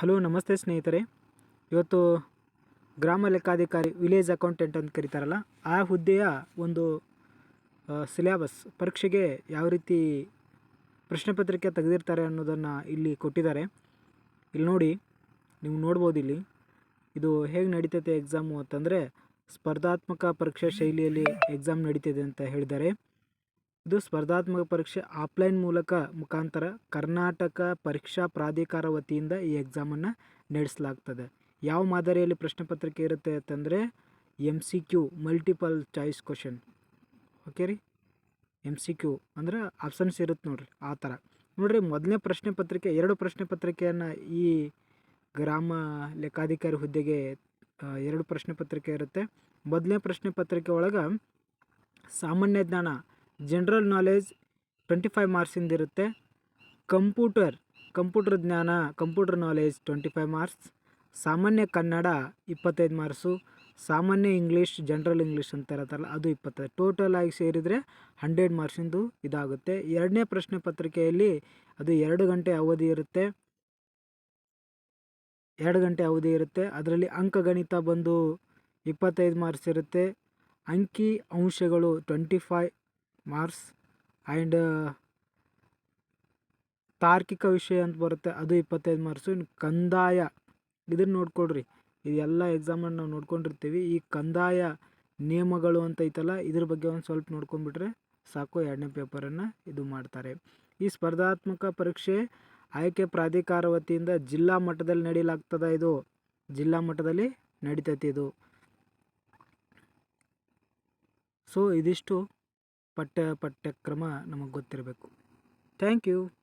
Hello, ನಮಸ್ತೆ ಸ್ನೇಹಿತರೆ. ಇವತ್ತು ಗ್ರಾಮ ಲೆಕ್ಕಾಧಿಕಾರಿ ವಿಲೇಜ್ ಅಕೌಂಟೆಂಟ್ ಅಂತ ಕರೀತಾರಲ್ಲ, ಆ ಹುದ್ದೆಯ ಒಂದು ಸಿಲೆಬಸ್ ಪರೀಕ್ಷೆಗೆ ಯಾವ ರೀತಿ ಪ್ರಶ್ನೆ ಪತ್ರಿಕೆ ತೆಗೆದಿರ್ತಾರೆ ಅನ್ನೋದನ್ನು ಇಲ್ಲಿ ಕೊಟ್ಟಿದ್ದಾರೆ. ಇಲ್ಲಿ ನೋಡಿ, ನೀವು ನೋಡ್ಬೋದು ಇಲ್ಲಿ. ಇದು ಹೇಗೆ ನಡೀತೈತೆ ಎಕ್ಸಾಮು ಅಂತಂದರೆ, ಸ್ಪರ್ಧಾತ್ಮಕ ಪರೀಕ್ಷಾ ಶೈಲಿಯಲ್ಲಿ ಎಕ್ಸಾಮ್ ನಡೀತಿದೆ ಅಂತ ಹೇಳಿದ್ದಾರೆ. ಇದು ಸ್ಪರ್ಧಾತ್ಮಕ ಪರೀಕ್ಷೆ ಆಫ್ಲೈನ್ ಮೂಲಕ ಮುಖಾಂತರ ಕರ್ನಾಟಕ ಪರೀಕ್ಷಾ ಪ್ರಾಧಿಕಾರ ವತಿಯಿಂದ ಈ ಎಕ್ಸಾಮನ್ನು ನಡೆಸಲಾಗ್ತದೆ. ಯಾವ ಮಾದರಿಯಲ್ಲಿ ಪ್ರಶ್ನೆ ಪತ್ರಿಕೆ ಇರುತ್ತೆ ಅಂತಂದರೆ M C Q multiple choice question okay ರೀ? ಎಂ ಸಿ ಕ್ಯೂ ಅಂದರೆ ಆಪ್ಷನ್ಸ್ ಇರುತ್ತೆ ನೋಡ್ರಿ ಆ ಥರ ನೋಡ್ರಿ ಮೊದಲನೇ ಪ್ರಶ್ನೆ ಪತ್ರಿಕೆ, ಎರಡು ಪ್ರಶ್ನೆ ಪತ್ರಿಕೆಯನ್ನು ಈ ಗ್ರಾಮ ಲೆಕ್ಕಾಧಿಕಾರಿ ಹುದ್ದೆಗೆ ಎರಡು ಪ್ರಶ್ನೆ ಪತ್ರಿಕೆ ಇರುತ್ತೆ. ಮೊದಲನೇ ಪ್ರಶ್ನೆ ಪತ್ರಿಕೆ ಒಳಗೆ ಸಾಮಾನ್ಯ ಜ್ಞಾನ ಜನರಲ್ ನಾಲೆಜ್ ಟ್ವೆಂಟಿ ಫೈವ್ ಮಾರ್ಕ್ಸಿಂದ ಇರುತ್ತೆ. ಕಂಪ್ಯೂಟರ್ ಕಂಪ್ಯೂಟರ್ ಜ್ಞಾನ computer knowledge twenty five marks ಸಾಮಾನ್ಯ ಕನ್ನಡ ಇಪ್ಪತ್ತೈದು ಮಾರ್ಕ್ಸು ಸಾಮಾನ್ಯ ಇಂಗ್ಲೀಷ್ ಜನರಲ್ ಇಂಗ್ಲೀಷ್ ಅಂತ ಇರುತ್ತಲ್ಲ, ಅದು ಇಪ್ಪತ್ತೈದು. ಟೋಟಲ್ ಆಗಿ ಸೇರಿದರೆ ಹಂಡ್ರೆಡ್ ಮಾರ್ಕ್ಸಿಂದು ಇದಾಗುತ್ತೆ. ಎರಡನೇ ಪ್ರಶ್ನೆ ಪತ್ರಿಕೆಯಲ್ಲಿ ಅದು ಎರಡು ಗಂಟೆ ಅವಧಿ ಇರುತ್ತೆ. ಎರಡು ಗಂಟೆ ಅವಧಿ ಇರುತ್ತೆ. ಅದರಲ್ಲಿ ಅಂಕಗಣಿತ ಬಂದು ಇಪ್ಪತ್ತೈದು ಮಾರ್ಕ್ಸ್ ಇರುತ್ತೆ. ಅಂಕಿ ಅಂಶಗಳು ಟ್ವೆಂಟಿ ಫೈವ್ ಮಾರ್ಕ್ಸ್ ಆ್ಯಂಡ್ ತಾರ್ಕಿಕ ವಿಷಯ ಅಂತ ಬರುತ್ತೆ ಅದು ಇಪ್ಪತ್ತೈದು ಮಾರ್ಸು. ಇನ್ನು ಕಂದಾಯ, ಇದನ್ನು ನೋಡ್ಕೊಳ್ರಿ. ಇದೆಲ್ಲ ಎಕ್ಸಾಮನ್ನು ನಾವು ನೋಡ್ಕೊಂಡಿರ್ತೀವಿ. ಈ ಕಂದಾಯ ನಿಯಮಗಳು ಅಂತ ಐತಲ್ಲ, ಇದ್ರ ಬಗ್ಗೆ ಒಂದು ಸ್ವಲ್ಪ ನೋಡ್ಕೊಂಡ್ಬಿಟ್ರೆ ಸಾಕು. ಎರಡನೇ ಪೇಪರನ್ನು ಇದು ಮಾಡ್ತಾರೆ. ಈ ಸ್ಪರ್ಧಾತ್ಮಕ ಪರೀಕ್ಷೆ ಆಯ್ಕೆ ಪ್ರಾಧಿಕಾರ ವತಿಯಿಂದ ಜಿಲ್ಲಾ ಮಟ್ಟದಲ್ಲಿ ನಡೀಲಾಗ್ತದ ಇದು? ಜಿಲ್ಲಾ ಮಟ್ಟದಲ್ಲಿ ನಡೀತೈತಿ ಇದು. ಸೊ ಇದಿಷ್ಟು. ಪಠ್ಯ ಪಠ್ಯಕ್ರಮ ನಮಗೆ ಗೊತ್ತಿರಬೇಕು. Thank you.